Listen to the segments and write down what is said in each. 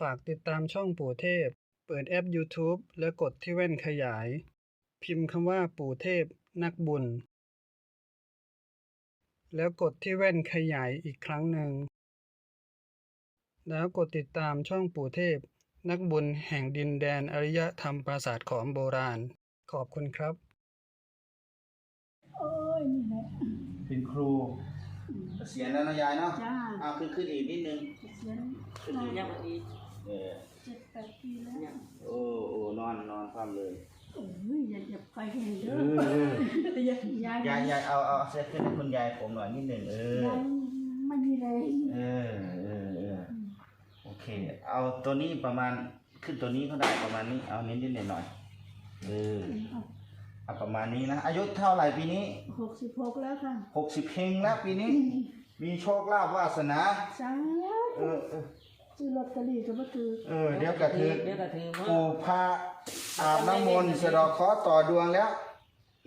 ฝากติดตามช่องปู่เทพ เปิดแอป YouTube แล้วกดที่แว่นขยาย พิมพ์คำว่าปู่เทพนักบุญ แล้วกดที่แว่นขยายอีกครั้งหนึ่ง แล้วกดติดตามช่องปู่เทพ นักบุญแห่งดินแดนอริยธรรมปราสาทขอมโบราณ ขอบคุณครับ โอ้ยนี่แหละเป็นครูเกษียณแล้วนะยายเนาะจ้าเอาขึ้นขึ้นอีกนิดนึงเกษียณขึ้นได้อีกยังอีก เออเจ็ดแปดปีแล้ว โอ้โอ้นอนนอนความเลยโอ้ยอย่าอย่าไปแห่งเด้เอออเอออย่ายายยายยายเอาเอาเซ็ตขึ้นให้คุณยายผมหน่อยนิดหนึ่งเออยายไม่มีแรงเออเออเออโอเค เอาตัวนี้ประมาณขึ้นตัวนี้ก็ได้ประมาณนี้เอานิดนิดหน่อยหน่อยเออเอาประมาณนี้นะอายุเท่าไหร่ปีนี้หกสิบหกแล้วค่ะหกสิบเพลงแล้วปีนี้ มีโชคลาภวาสนา สาเออเออ ซื้อลอตเตอรี่ก็มาคือเออเดี๋ยวกระถือเดี๋ยวกระถือว่าปู่พาอาบน้ำมนต์สะเดอกเคราะห์ต่อดวงแล้ว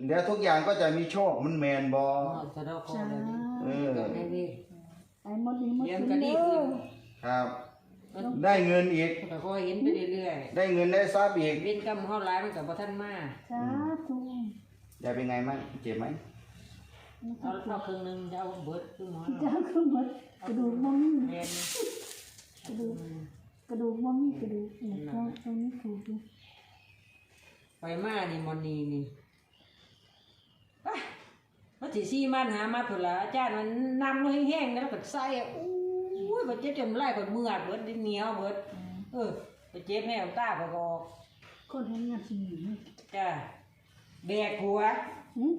เดี๋ยวทุกอย่างก็จะมีโชคมันแมนบอสะเดาคอสาเลยนี่เออนี่นี่ไอ้หมดนี้หมดเยี่ยมถึงก็ดีเด้ขึ้อนครับ ได้เงินอีก ก็ค่อยเห็นไปเรื่อยได้เงินได้ทรัพย์อีกๆเว้นกรรมเฮาหลายมันก็บ่ทันมาสาธุยายเป็นไงมั่งเจ็บไหมเอาเอาครึ่งหนึงจะเอาเบิดครึ่งหนึงจ้าคือหมดกระดูกมันมี แม่น กระดูกกระดูกมันมีกระดูกเนี่ยตรงตรงนี้ถูกอยู่ไปมานี่มอนีนี่ไปมันสิซี่มันหามาพุ่นละอาจารย์มันนำลงแห้งๆแล้วก็ใส่อะอู้ยบ่เจ็บจนไล่ก็เมื่อดเบิดเหนียวเบิด เออไปเจ็บแม่น้ำตาก็ออกคนเห็นงานสิ่งนี้จ้าแบกหัวหืม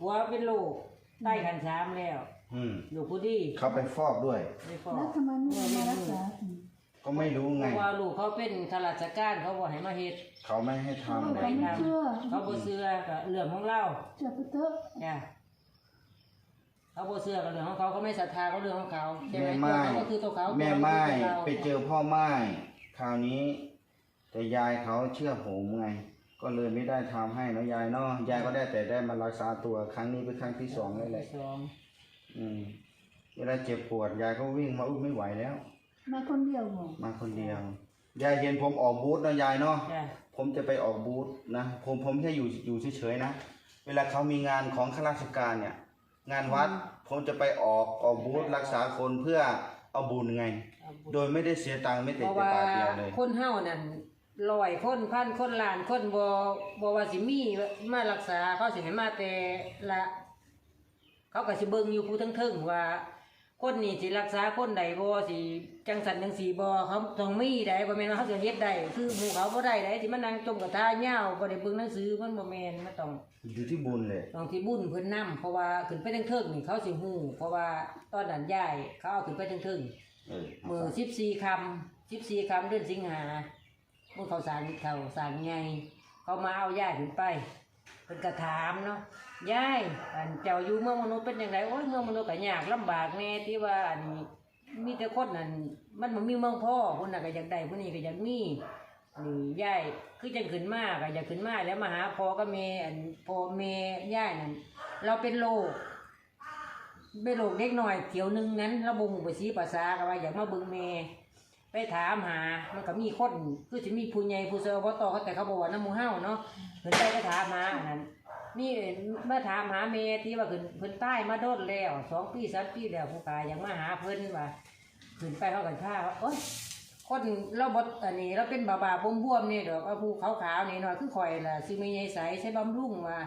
หัวเป็นโรคใต้ขันสามแล้ว อืมลูกผู้ดีเขาไปฟอกด้วย ไม่ฟอแล้วทำไมไม่เอามารักษาถึง ก็ไม่รู้เพไง ราะว่าลูกเขาเป็นข้าราชการเขาบอกให้มาเฮ็ด เขาไม่ให้ทำเขาไม่เชื่อเขาบ่เชื่อก็เรื่องของเราเชื่อไปเถอะจ้ะเขาบ่เชื่อก็เรื่องของเขาเขาไม่ศรัทธาก็เรื่องของเขาใช่ไหมแม่ตัวไม้เขาก็คือตัวเขาแม่ตัวไม้เราคือตัวเราไปเจอพ่อไม้คราวนี้ แต่ยายเขาเชื่อผมไง ก็เลยไม่ได้ทำให้เนาะยายเนาะยายก็ได้แต่ได้มารักษาตัวครั้งนี้เป็นครั้งที่สองแล้วแหละ สอง อืมเวลาเจ็บปวดยายก็วิ่งมาอุ้ยไม่ไหวแล้ว มาคนเดียวหมอมาคนเดียวยายเห็นผมออกบูธนะยายเนาะจ้ะผมจะไปออกบูธนะผมผมแค่อยู่อยู่เฉยๆนะเวลาเขามีงานของข้าราชการเนี่ย งานวัดผมจะไปออกออกบูธรักษาคนเพื่อเอาบุญไง เอาบุญโดยไม่ได้เสียตังค์ไม่เพแต่ราะแต่ว่าบาทเดียวเลย คนเฮานั่นร้อยคนพันคนล้านคนบ่บ่ว่าสิมีมารักษาเขาสิให้มาแต่ละ เขาก็สิเบิ่งอยู่ผู้ทั้งๆว่า คนนี้สิรักษาคนใดบ่สิจังสันจังสีบ่เขาต้องมีได้บ่แม่นว่าเขาจะเฮ็ดได้คือหมู่เขาบ่ได้ได้ที่มันนั่งจมกับทายาวบ่ได้เบิ่งหนังสือมันบ่แม่นมันต้อง อยู่ที่บุญเลยต้องที่บุญเพิ่นนํเพราะว่าขึ้นไปทั้งเทิงนี่เขาสิฮู้เพราะว่าตอนนั้นย้ายเขาเอาขึ้นไปทั้งเทิงเออมื้อ14ค่ำ14ค่ำเดือนสิงหามื้อเขาสารเขาสารใหญ่เขามาเอาย้ายขึ้นไป เพิ่นก็ถามเนาะยายอันเจ้าอยู่เมืองมนุษย์เป็นจังไดโอ้ยเมืองมนุษย์ก็ยากลำบากแน่ที่ว่าอันมีแต่คนนั่นมันบ่มีเมืองพ่อคนน่ะก็อยากได้คนนี้ก็อยากมีนี่ยายคือจังขึ้นมาก็อยากขึ้นมาแล้วมาหาพ่อกับแม่อันพ่อแม่ยายนั่นเราเป็นโรคเป็นโรคเด็กหน้อยเที่ยวหนึงนั้นเราบ่ฮู้ภาษีภาษาก็ว่าอยากมาเบิ่งแม่ ไปถามหา มันก็มีคนคือจะมีผู้ใหญ่ผู้เซอร์บ่ต่อเขาแต่เขาบอกว่าน้ำมูเฮาเนาะเพิ่นไปก็ถามหาอันนั้นนี่มาถามหาเมที่ว่าเพิ่นเพิ่นใต้มาโดนแล้วสองปีสามปีแล้วผู้กายอยากมาหาเพิ่นว่าขึ้นไปเขากันท่าว่าโอ๊ยคนเราบดอันนี้เราเป็นบาบาบวมบวมๆนี่เดอกเอาผู้ขาวๆนี่หน่อยคือข่อยล่ะสิมีใยใสใช้บำรุงว่า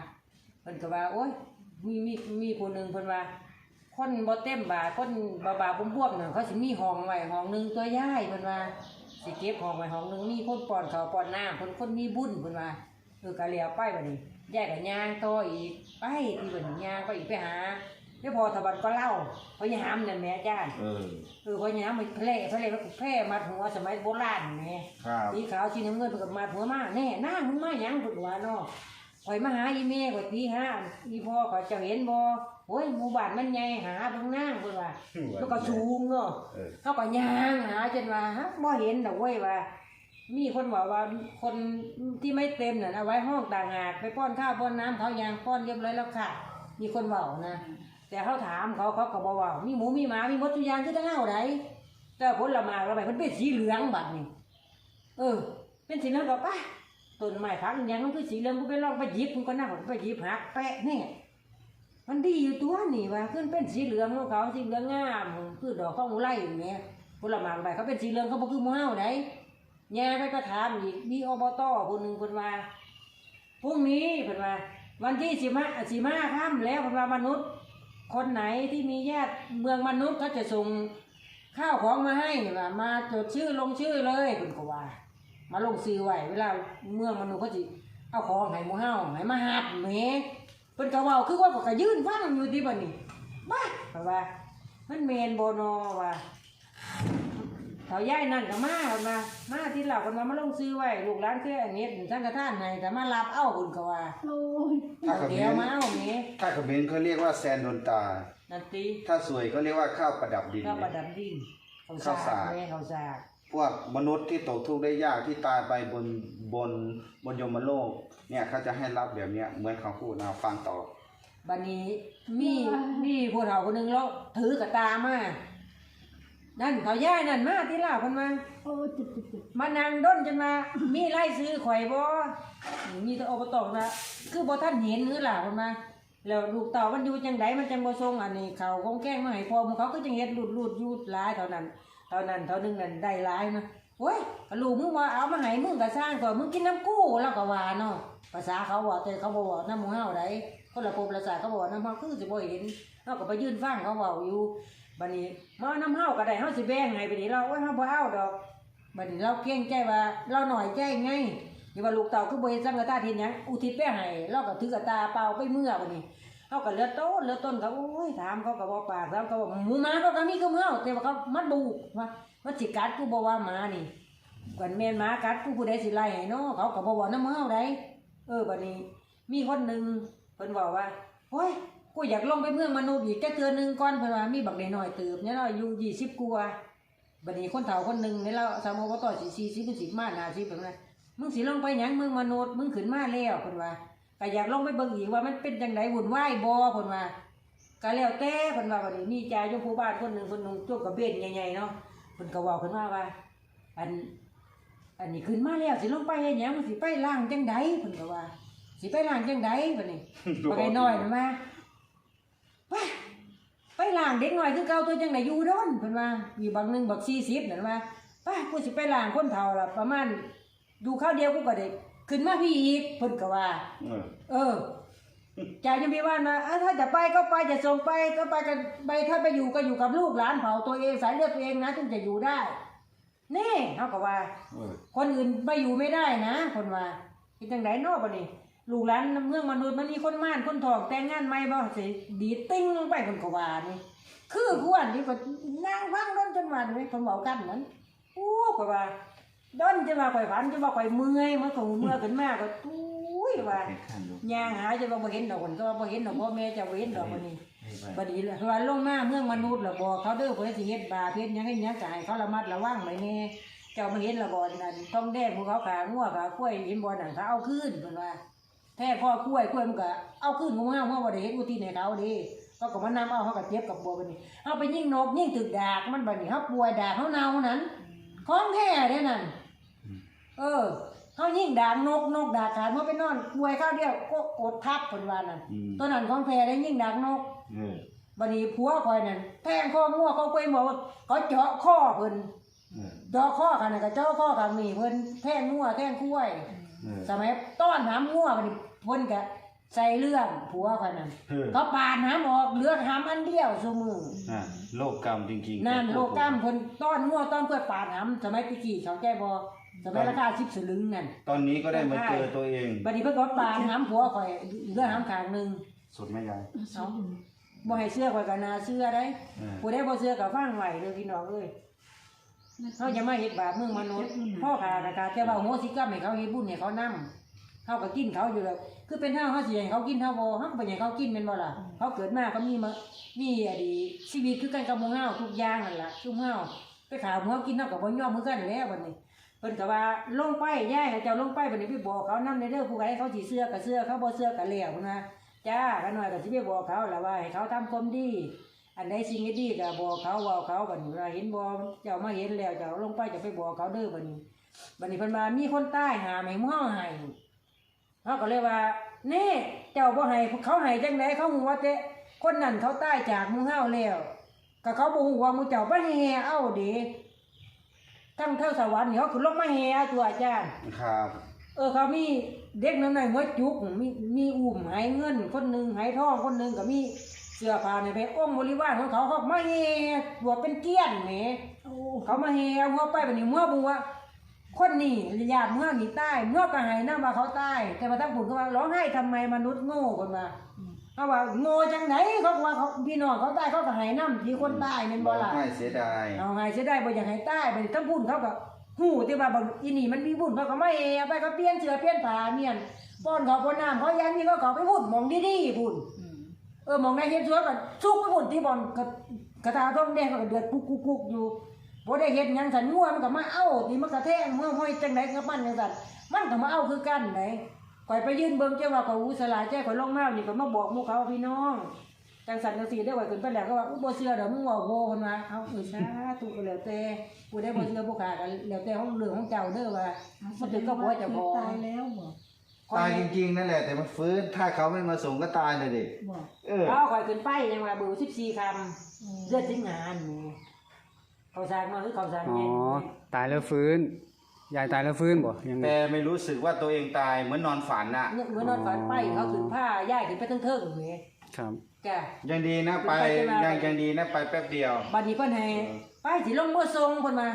เพิ่นก็ว่าโอ๊ยมีมีมีผู้หนึ่งเพิ่นว่า คนบ่เต็มบาทคนบาบาบวมบวมๆนั่นเขาสิมีห้องไว้ห้องหนึงตัวย่ายเพิ่นว่าสิเก็บห้องไว้ห้องหนึงมีคนป้อนข้าวป้อนน้ำคนคนมีบุญเพิ่นว่าเออก็เลียวไปบัดนี้ยายก็ย่างต่ออีกไปที่บัดนี้ย่างก็อีกไปหาแล้วพอตะบัดก็เล่าพยายามนั่นแหม่อาจารย์เออเออพยายามมันแพร่แพร่แล้วก็แพร่มัดหัวสมัยโบราณแหม่ครับสีขาวสีน้ำเงินเพิ่นก็มัดหัวมาแน่นางมึงมาหยังเพิ่นว่าเนาะข่อยมาหาอีแม่ข่อยตีห้าอีพ่อข่อยเจ้าเห็นบ่ โอ้ยหมู่บ้านมันใหญ่หาเบิ่งนางเพิ่นว่าแล้วก็สูงเนาะเออเขาก็ย่างหาจนว่าฮะบ่เห็นดอกเว้ยว่า มีคนบอกว่าคนที่ไม่เต็มน่ะเอาไว้ห้องต่างหากไปป้อนข้าวป้อนน้ำเขายางป้อนเรียบร้อยแล้วค่ะ มีคนเว้านะ แต่เขาถามเขาเขาก็บอกว่ามีหมูมีหมามีมดทุกอย่างคือตั้งเอาไดแต่ผลไม้แล้วไปมันเป็นสีเหลืองบัดนี้เออ เป็นสีเหลืองก็ป่ะต้นไม้พักอหยังมันคือสีเหลืองกูไปลองไปหยิบมันก็น่าไปหยิบหักแปะเนี่ย มันดีอยู่ตัวนี่ว่าขึ้นเป็นสีเหลืองของเขาสีเหลืองงาม คือดอกข้าวมูไล่อย่างเงี้ยผลไม้ไปเขาเป็นสีเหลืองเขาบอกคือหม้าไหนแย่ไปก็ถามอีกมีอบตคนหนึ่งคนว่าพรุ่งนี้เพิ่นว่า วันที่สิมาสิมาค่ำแล้วเพิ่นว่ามนุษย์ คนไหนที่มีญาติเมืองมนุษย์เขาจะส่งข้าวของมาให้ว่ามาจดชื่อลงชื่อเลยเพิ่นก็ว่า มาลงซื้อไว้เวลาเมืองมนุษย์เขาสิเอาของให้มู่เฮาให้มาหับแหม เพิ่นก็เว้าคือว่าก็ยืนฟังอยู่ที่บัดนี้บ้าเพราะว่า มันแม่นบ่นอว่าเขาย้ายนั่นก็มาเพิ่นว่ามาที่เราเพิ่นว่ามาลงซื้อไว้ลูกหลานคืออันนี้สังฆทานให้แต่มารับเอาเพิ่นก็ว่าโอ้ยถ้าเขมเดี๋ยวรมาเอาแหมถ้าเขมรเขาเรียกว่าแซนโดนตา นั่นติถ้าสวยก็เรียกว่าข้าวประดับดินข้าวประเนี่ยดับดินเขาข้าวสารแม่เขาสาก พวกมนุษย์ที่ตกทุกข์ได้ยากที่ตายไปบนบนบนยมโลกเนี่ยเขาจะให้รับแบบเนี้ยเหมือนเขาพูดนะฟังต่อบัดนี้มีมีผู้เฒ่าคนหนึ่งแล้วถือกระตามานั่นเขาย่ายนั่นมาที่ลาวเพิ่นมาโอ้จิตจิตจิตมานั่งด้นจนมา มีไล่ซื้อข่อยบ่มีแต่อบตมาคือบ่ทันเห็นหรือล่ะเพิ่นมาแล้วลูกเต่ามันอยู่จังไดมันจังบ่ส่งอันนี้เขาคงแกล้งมาให้พอมเขาก็จังเฮ็ดหลุดหลุดยู่หลายเท่านั้น เท่านั้นเท่านึงนั่นได้หลายนะโอ้ยก็ลูกมึงว่าเอามาให้มึงก็สร้างก่อนมึงกินน้ำกู้แล้วก็ว่าเนาะภาษาเขาว่าแต่เขาบ่ว่าน้ำมู่เฮาไดคนละภพละศาสตร์เขาบอกน้ำเฮาคือสิบ่เห็นเฮาก็ไปยื่นฟังเขาเว้าอยู่บัดนี้มาน้ำเฮาก็ได้เฮาสิแบ่งให้ไปนี่เราโอ้ยเฮาบ่เอาดอกบัดนี้เราเกรงใจว่า เราหน่อยใจไงอย่าว่าลูกเต่าคือบ่เฮ็ดสังฆทานเฮ็ดหยังอุทิศไปให้เราก็ถือกระตาเปล่าไปเมื่อบัดนี้ เฮาก็เลือต้นเลือต้นก็โอ้ยถามเขาก็บ่ปากถามเขาว่าหมูมาเขาก็มีคือเฮาแต่ว่าเขามันดุว่ามันสิกัดกูบ่ว่าหมานี่กันแม่นหมากัดกูผู้ใดสิไล่ให้เนาะเขาก็บ่ว่าน้ำเฮาได้เออบัดนี้ มีคนหนึ่งเพิ่นบอกว่าโอ้ยกูอยากลงไปเมืองมนุษย์อีกจักเทื่อหนึ่งก่อนเพิ่นว่ามีบักเดน้อยเติบเนี่ยเราอายุ20กว่าบัดนี้คนเฒ่าคนหนึ่งในเราสามอบตสิสี่สิบสิบมาหนาสิแบบนั้นมึงสิลงไปหยังมึงมนุษย์มึงขึ้นมาแล้วเพิ่นว่า ก็อยากลงไปเบิ่งอีกว่ามันเป็นจังไดวุ่นวายบ่เพิ่นว่าก็แล้วแต่เพิ่นว่าบัดนี้มีจ่ายอยู่ผู้บ้านคนหนึงคนหนึงจกกระเบนใหญ่ๆเนาะเพิ่นก็เว้าขึ้นมาว่า อัน อันนี้ขึ้นมาแล้วสิลงไปเฮ็ดหยังมึงสิไปล้างจังไดเพิ่นก็ว่า สิไปล้างจังไดบัดนี้บ่ได้น้อยนั่นมาไปไปล้างเด็กน้อยคือเก่าตัวจังไดอยู่โดนเพิ่นว่ามีบางหนึงบัก40นั่นว่าไป้ากูสิไปล้างคนเฒ่าล่ะประมาณดูข้าวเดียวกูก็ได้ ขึ้นมาพี่อีกเพิ่นก็ว่า เออเออจ่ายยังพี่ว่านมาอะถ้าจะไปก็ไปจะส่งไปก็ไปกันไปถ้าไปอยู่ก็อยู่กับลูกหลานเผาตัวเองสายเลือดตัวเองนะถึงจะอยู่ได้ นี่เขาก็ว่า เออคนอื่นไปอยู่ไม่ได้นะคนว่าเป็นจังไดเนอกบ่นี่ลูกหลานเมืองมนุษย์มันมีคนม่านคนทองแต่งงานใหม่บ่สิดีดติ้งลงไปคนก็ว่านี่ คือผู้อันนี้ก็นั่งฟังดนจนวันนี้ผมบอกกันนั้นโอ้ข่อยว่า ดนจะมาข่อยฝันจะมาข่อยเมื่อยมันก็เมื่อยขึ้นมาก็ตุ้ยว่าให้ขั้นดูย่างหาจะว่าบ่เห็นดอกคนก็ว่าบ่เห็นดอกพ่อแม่จะบ่เห็นดอกคนนี้ให้ไปบัดนี้ล่ะว่าลงมาเมืองมนุษย์ล่ะบอกเขาเด้อเพิ่นสิเฮ็ดบาปเฮ็ดหยังให้หยังก็ให้เขาระมัดระวังไว้แน่เจ้ามาเห็นละบ่นั่นต้องแดงภูเขาขางัวขาข้วยเห็นบ่นั่นเขาเอาคืนเพิ่นว่าแท้พ่อข้วยข้วยมันก็เอาคืนของเฮาเฮาบ่ได้เฮ็ดอุทิศให้เขาเด้เขาก็มานำเอาเฮาก็เจ็บกับบัวบัดนี้เฮาไปยิงนกยิงตึกดากมันบัดนี้เฮาป่วยดากเฮาเน่านั้น ของแท้เด้นั่นเออเฮายิงดากนกนกดากขาดเฮาไปนอนป่วยข้าวเดียวก็กดทับเพิ่นว่านั่นอืม ตัวนั้นของแท้ได้ยิงดากนกเออบัดนี้ผัวคอยนั่นแทงคองัวเขาคุยบอกว่าเขาเจาะคอเพิ่นเออเจาะคอกันน่ะก็เจาะคอกันนี่เพิ่นแทงงัวแทงคุ้ย เออสมัยต้อนน้ำงัวบัดนี้เพิ่นก็ ใส่เรื่องผัวคอยนั่นเออเขาปาดน้ำออกเหลือหำอันเดียวซุมืออะโลกกรรมจริงๆนั่นแต่โลพูดกกรรมเพิ่นต้อนงัวต้อนเพื่อปาดหำสมัยตะกี้เขาแก้บ่สมัยราคา10สลึงนั่นตอนนี้ก็ได้มาเจอตัวเอง บัดนี้เพิ่นก็ปาดหำผัวคอยเหลือหำข้างหนึงสุดไหมยาย เอาบ่ให้เสื้อคอยก็น่าเสื้อได้เออ ผู้ใดบ่เชื่อก็ฟังไว้เด้อพี่น้องเอ้ยเฮาจะมาเฮ็ดบาปเมืองมนุษย์พ่อขาก็ขาแต่ว่าโหสิกรรมให้เขาเฮ็ดบุญให้เขานำ เฮาก็กินเขาอยู่แล้วคือเป็นเฮาเฮาสิให้เขากินเฮาบ่เฮาก็บ่ให้เขากินแม่นบ่ล่ะเขาเกิดมาเขามีมามีอดีชีวิตคือกันกับหมู่เฮาทุกอย่างนั่นล่ะทุกเฮาไปขาหมู่เฮากินเฮาก็บ่ยอมคือกันแหล้วบัดนี้เพิ่นก็ว่าลงไปย้ายให้เจ้าลงไปบัดนี้ไปบอกเขานำเด้อผู้ใดเขาสิเชื่อก็เชื่อเขาบ่เชื่อก็แล้วพุ่นนะจ้ากันหน่อยก็สิไปบอกเขาล่ะว่าให้เขาทำความดีอันใดสิ่งที่ดีก็บอกเขาเว้าเขาบัดนี้ว่าเห็นบ่เจ้ามาเห็นแล้วเจ้าลงไปจะไปบอกเขาเด้อบัดนี้บัดนี้เพิ่นมามีคนใต้หาให้หมู่เฮาให้ เฮาก็เลยว่าแน่เจ้าบ่ให้เขาให้จังไดเขาฮู้ว่าแต่คนนั้นเขาตายจากหมู่เฮาแล้วก็เขาบ่ฮู้ว่าหมู่เจ้าบ่แห่เอาเด้ทั้งเท่าสวรรค์นี่เขาคือลงมาแห่เอาตัวอาจารย์ครับ เออเขามีเด็กน้ำในหัวจุกมีมีอุ่มหายเงิน คนหนึ่งหายทองคนหนึ่งก็มีเสื้อผ้าในไปองค์บริวารของเขาเขามาเฮตัวเป็นเกี้ยนแหมโอ้เขามาเฮเอาหัวไปแบบนี้เมื่อบัว คนนี่ญาติเมื่อหนีใต้เมื่อก็ใหายน้ามาเขาใต้ แต่มาทั้งปุ่นเขาว่าร้องไห้ทำไมมนุษย์โง่คนมาเขาว่าโง่จังไหนเขาก็ว่าเขาพี่น้องเขาใต้เขาก็ใหายน้ำที่คนใต้เป็นบ่ล่ะไม่เสียดายเอาไงเสียได้บ่อยากให้ใต้ไปทั้งบุญเขาก็หูที่ว่าบางอีนี่มันมีบุญเขาก็ไม่เอเอาไปก็เปลี่ยนเสื้อเปลี่ยนผ้าเมียนป้อนเขาป้อนน้ำเขายันนี่เขาก็ไปบุญมองดีๆบุญอืมเออมองในเฮ็ดสวนก็สุกไปบุญที่บ่อนกระกระตาท้องแดงก็เดือดกุกกุกกุกอยู่ บ่ได้เฮ็ดหยังสันงัวมันก็มาเอาที่มันกระแทงเมื่อห้อยจังไดกับมันจังซั่นมันก็มาเอาคือกันไหนข่อยไปยืนเบิ่งเจ้าว่าข่อยอุสลาแจ้ข่อยลงมานี่ก็มาบอกหมู่เขาว่าพี่น้องจังสันจังสีได้ไว้ขึ้นไปแล้วก็ว่าอุ๊ยบ่เชื่อเดี๋ยวมึงเว่าโง่คนมาเอาเออสาธุก็แล้วแต่กูได้บ่เชื่อบ่ขากันแล้วแต่ของเรื่องของเจ้าเด้อว่ามันถึงก็บ่เจ้าของตายแล้วบ่ตายจริงๆนั่นแหละแต่มันฟื้นถ้าเขาไม่มาส่งก็ตายเลยดิบ่เออเอาข่อยขึ้นไปยังว่าเบอร์14คำเลือดสิงหานี่ เขาสร้างมาคือเขาสร้างอ๋อ ไงตายแล้วฟื้น ยายตายแล้วฟื้นบ่ยังไงแต่ไม่รู้สึกว่าตัวเองตายเหมือนนอนฝันน่ะเนี่ยเหมือนนอนฝันไปเขาขึ้นผ้าย้ายขึ้นไปเทิงๆนี่ครับ จ้ะ ยังดีนะไปไปใช่ไหมยังยังดีนะไปแป๊บเดียว บัดนี้เพิ่นให้ไปสิลงมือทรงเพิ่นมา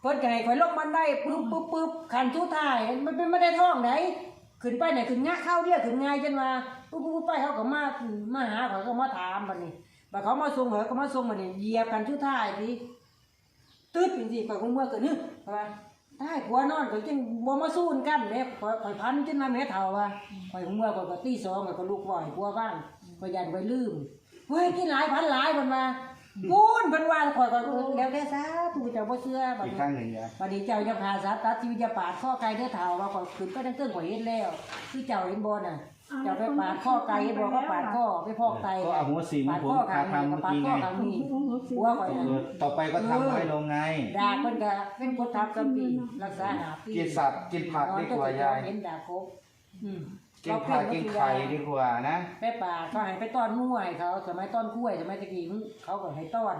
เพิ่นก็ให้ข่อยลงบันไดปึ๊บปึ๊บปึ๊บขันทุท้ายมันเป็นไม่ได้ท้องไหนขึ้นไปไหนขึ้นงะเข้าเดียวขึ้นง่ายจนว่าปึ๊บปึ๊บปึ๊บไปเขาก็มามาหาเขาก็มาถามบัดนี้บัดเขามาส่งเขาก็มาส่งบัดนี้เหยียบกันทุท้ายสิ ตึ๊ดจริงๆข่อยคงเมื่อเกิดนึกว่าได้ผัวนอนข่อยจึงบ่มาสู้กันแม่ข่อยข่อยพันจนมาแม่เฒ่าว่าข่อยคงเมื่อข่อยก็ตีสองข่อยก็ลุกไหวผัวบ้างข่อยยันข่อยลืมเฮ้ยกินหลายพันหลายเพิ่นว่าพูนเพิ่นว่าข่อยก็เออแล้วแต่ซะทูเจ้าบ่เชื่อบัดอีกนี้ครั้งหนึ่งยายบัดนี้เจ้าจะพาสัตว์ตัดชีวิตจะปาดข้อไก่เด้อเฒ่าว่าข่อยขึ้นก็ตั้งเติ้งข่อยเห็นแล้วคือเจ้าเห็นบ่น่ะเจ้าไปปาดข้อไก่บ่ก็ปาดข้อไปพอกไตก็เอาหัวสีปาดผมข้อพาข้างทำนี้เมื่อก็ปาดกี้ข้ไงอข้างนี้หัวข่อยเอน่ะอต่อไปก็ทำไว้ลงไงดาเพิ่นก็เป็นกดทับกับปีรักษาหาปีกินสัตว์กินผักดีกว่ายาย เห็นดาครบอืม กินผักกินไข่ดีกว่านะ ไปป่าเขาให้ไปต้อนมวยเขาสมัยต้อนกล้วยสมัยตะกี้เขาก็ให้ต้อน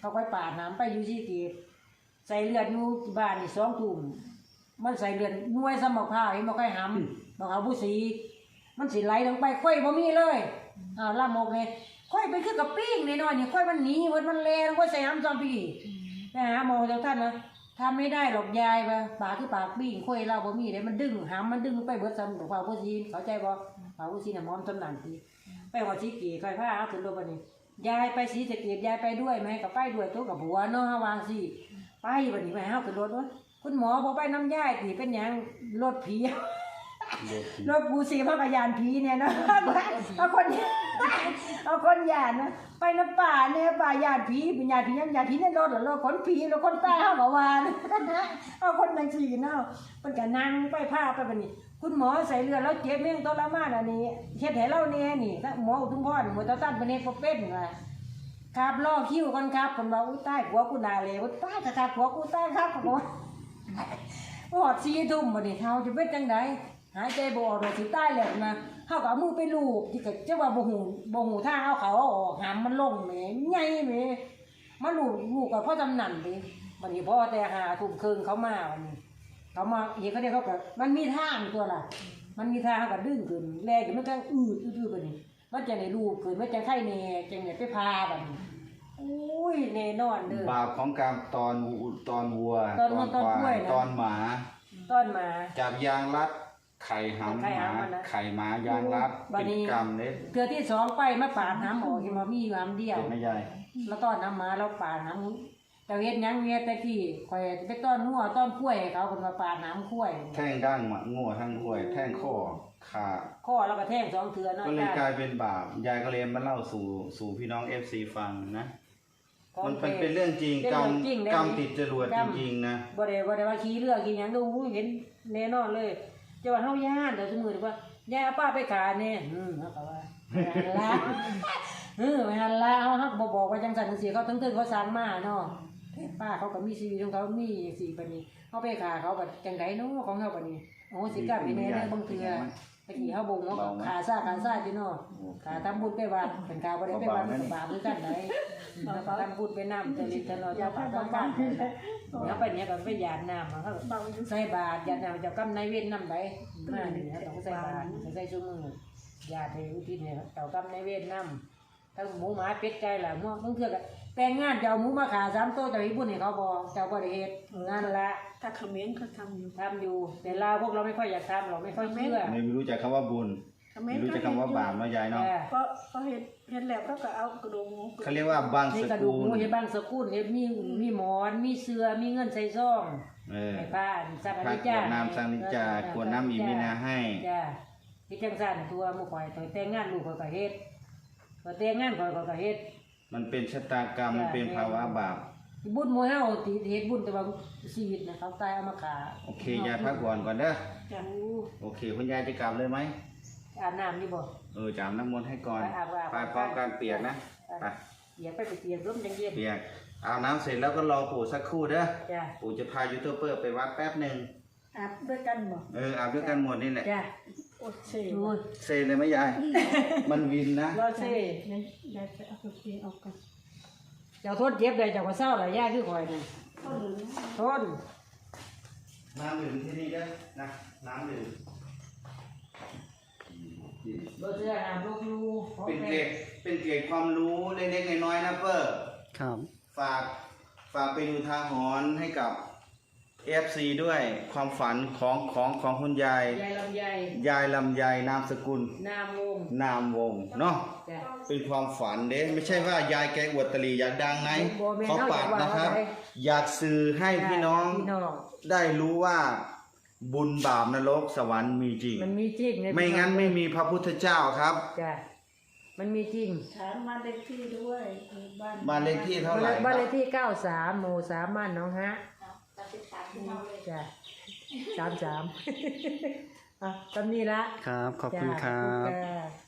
เขาไปป่าดน้ำไปอยู่ที่กีบใส่เลือดอยู่บ้านนี่สองตุ่มมันใส่เลือดหน่วยสมองผ้าวเห็นบ่ค่อยหำบอกเอาผู้สี มันสิไหลลงไปค่อยบ่มีเลยอ้าวล่ามกเนี่ยค่อยไปคือกับปิ้งน้อยๆนี่ค่อยมันหนีมันมันเลลงไปใส่น้ำจอมพี่ไปหาหมอเจ้าท่านนะทำไม่ได้หรอกยายปะปากคือปากปิ้งค่อยเล่าบ่มีเลยมันดึงหำมันดึงไปเบิดซ้ำของเผาผู้สีเข้าใจบ่เผาผู้สีน่ะมอมตำนานทีไปหัวสีกี่ค่อยพาเอาขึ้นรถบัดนี้ยายไปสีสะเกดยายไปด้วยไหมก็ไปด้วยตัวกับผัวเนาะฮาวางสิไปบัดนี้ไปเฮาขึ้นรถวะคุณหมอบ่ไปน้ำยายสิเป็นหยังรถผี รถปูสีพระกยานผีเนี่ยนะเอาคนเอาคนยานนะไปน้ำป่าเนี่ยป่ายานผีเป็นยานผียังยานผีในรถเหรอรถขนผีรถคนตายเฮาก็ว่านะเอาคนจังซี่เนาะเพิ่นก็นั่งไปพาไปแบัดนี้ คุณหมอใส่เลือแล้วเจ็บแม่งทรมานอันนี้เฮ็ดให้เราแน่นี่ถ้าหมออุทุมพรหมอตาตันเป็นเอกเป็นว่าครับล่อคิ้วก่อนครับผมว่าอุ้ยใต้หัวกูนาเลยว่าใต้กระคาหัวกูใต้ครับผมหอดซีทุ่มบัดนี้เฮาจะเป็นจังได หายใจบ่ออกเลยสิใต้แหลกนะเฮาก็เอามือไปลูบที่ก็จะว่าบ่หูบ่หูทางเอาเขาเอาออกหามมันลงแหมใหญ่แหมมาลูบลูกก็พอจำนั่นดิบัดนี้พอแต่หาทุ่มครึ่งเขามาวันนี้เขามาเห็นเขาได้เขาก็มันมีทางตัวล่ะ มันมีทางเขาก็ดึงขึ้นแลกมันก็อืดอืดๆไปนี่มันจะในรูปขึ้นมันจะไข่แน่จังเนี่ยไปพาบัดนี้อุ้ยแน่นอนเด้อบาปของการตอนวัวตอนวัวตอนวัวตอนกล้วยนะตอนหมา ต้นมา จับยางรัด ไข่หำหไข่มาหำมันนะ ไข่หมายางรัดบัดเป็นนี้ กรรมเนี่ยเทือที่สองไปมาปาดน้ำออกกินมามีน้ำเดียวเป็นไม่ยายแล้วต้อนน้ำมาแล้วปาดน้ำแต่เฮ็ดหยังเมียแต่กี้ข่อยไปต้อนงัวต้อนกล้วยให้เขาคนมาปาดน้ำกล้วยแท่งดั้งหมาโง่ทั้งห้วย แท่งข้อขาดข้อแล้วก็แท่งสองเทือเนาะก็เลยกจ้าลายเป็นบาปยายก็เลยมาเล่าสู่สู่พี่น้องเอฟซีฟังนะของมันเป็นแท้ เป็นเรื่องจริงเป็นกรรมเรื่องจริงได้กรรมไหมติดจรวดกรจรม ริงๆนะบ่ได้บ่ได้ว่าขี้เรือขี้หยังดูเห็นแน่นอนเลย จะว่าเฮาย่านแต่สมมุติว่าย่าเอาป้าไปขาแน่อืมเฮาก็ว่าละเออไม่หันละเขาฮักบบอกว่าจังสันจังสีเขาทั้งถึงเขาสร้างมาเนาะแต่ป้าเขาก็มีชีวิตของเขามีสีปานนี้เขาไปขาเขาแบบจังไดเนาะของเขาปานนี้โอ้สิกลับไปแน่เลยบางเทื่อ ตะกี้เขาบ่งเขาขาซ่าขาซ่าอยู่เนาะขาทำบุญไปวัดเป็นขาบ่ได้ไปวัดมันก็บาปคือกันได้ทำบุญไปน้ำแต่ลิตรเราจะปาต้องการเนี่ยไปเนี่ยก็ไปหยาดน้ำเขาก็เบาอยู่ใส่บาตรหยาดน้ำเจ้ากรรมนายเวรน้ำใดมานี่เขาต้องใส่บาตรใส่ชุมือญาติอุทิศเนี่ยเจ้ากรรมนายเวรน้ำทั้งหมูหมาเป็ดไก่ล่ะเนาะต้องเทื่อก็ แต่งงานจะเอาหมูมาขาสามโต๊ะจะให้บุญให้เขาบ่เจ้าบ่ได้เฮ็ดงานละถ้าเขมิ้นเขาทำอยู่ทำอยู่ แต่ลาวพวกเราไม่ค่อยอยากทำเราไม่ค่อยเชื่อไม่รู้จักคำว่าบุญเขมิ้ไม่นรู้จักคำว่าบาปเนาะยายเนาะแต่ก็ก็เห็นเห็นแล้วเขาก็เอากระดูกหมูเขาเรียกว่าบางนี่สกระดูกุกหลมูเฮ็ดบ้านสกุลเฮ็ดมีมีหมอนมีเสื้อมีเงินใส่ซองเออให้บ้านสักพอันระนี้กรจ้าวดน้ำสังนิจจากรวดน้ำอีมีนาให้จ้าที่จังซั่นตัวหมู่ข่อยตัวแต่งงานลูกข่อยก็เฮ็ดตัวแต่งงานข่อยก็เฮ็ด มันเป็นชะตากรรมมันเป็นภาวะบาป บุญหมู่เฮาที่เฮ็ดบุญแต่ว่าชีวิตนะเขาตายเอามาขาโอเคยายพักผ่อนก่อนเด้อจังโอเค คุณยายจะกลับเลยไหมอาบน้ำอยู่บ่เออจามน้ำมนต์ให้ก่อนไปอาบอาบไปพร้อมกันเปียกนะไปเดี๋ยวไปไปเตียงร่มจังเย็นเปียกอาบน้ำเสร็จแล้วก็รอปู่สักครู่เด้อจ้าปู่จะพายูทูบเบอร์ไปวัดแป๊บหนึ่งอาบด้วยกันบ่เอออาบด้วยกันหมดนี่แหละจ้า โอ้เซ่ดูเซเลยไหมยาย มันวินนะรอเซ่สิยังได้ไปเอาตัวเองออกกันเจ้าโทษเจ็บเลยเจ้าก็เศร้าหลายย่าคือคอยนี่ก็เหลือโทษน้ำดื่มที่นี่เด้อนะน้ำดื่มรถเสื้อน้ำลูกลูกเป็นเกร็ดเป็นเกร็ดความรู้เล็กๆน้อยๆนะเปอร์ครับ ฝากฝากไปดูทางหอนให้กับ FC ด้วยความฝันของของของคุณยาย ยายลำไยยายลำไยนามสกุล นามวงนามวงเนาะจ้าเป็นความฝันเด้ไม่ใช่ว่ายายแกอวดตลีอยากดังไงบ่แม่นขอปัดเอาอยากว่านะครับอะไรอยากสื่อให้พี่น้องพี่น้องได้รู้ว่าบุญบาปนรกสวรรค์มีจริง มันมีจริงไม่งั้นไม่มีพระพุทธเจ้าครับ จ้ามันมีจริงถามมาเลขที่ด้วยเออบ้านบ้านเลขที่เท่าไหร่คบ้านเลรับขที่เก้าสามหมู่สามบ้านหน้องฮะ ตัดสินใจที่เราเลย จ้าสามสามอะตอนนี้ละครับ ขอบคุณครัจ้าขอบบคุณค่ะ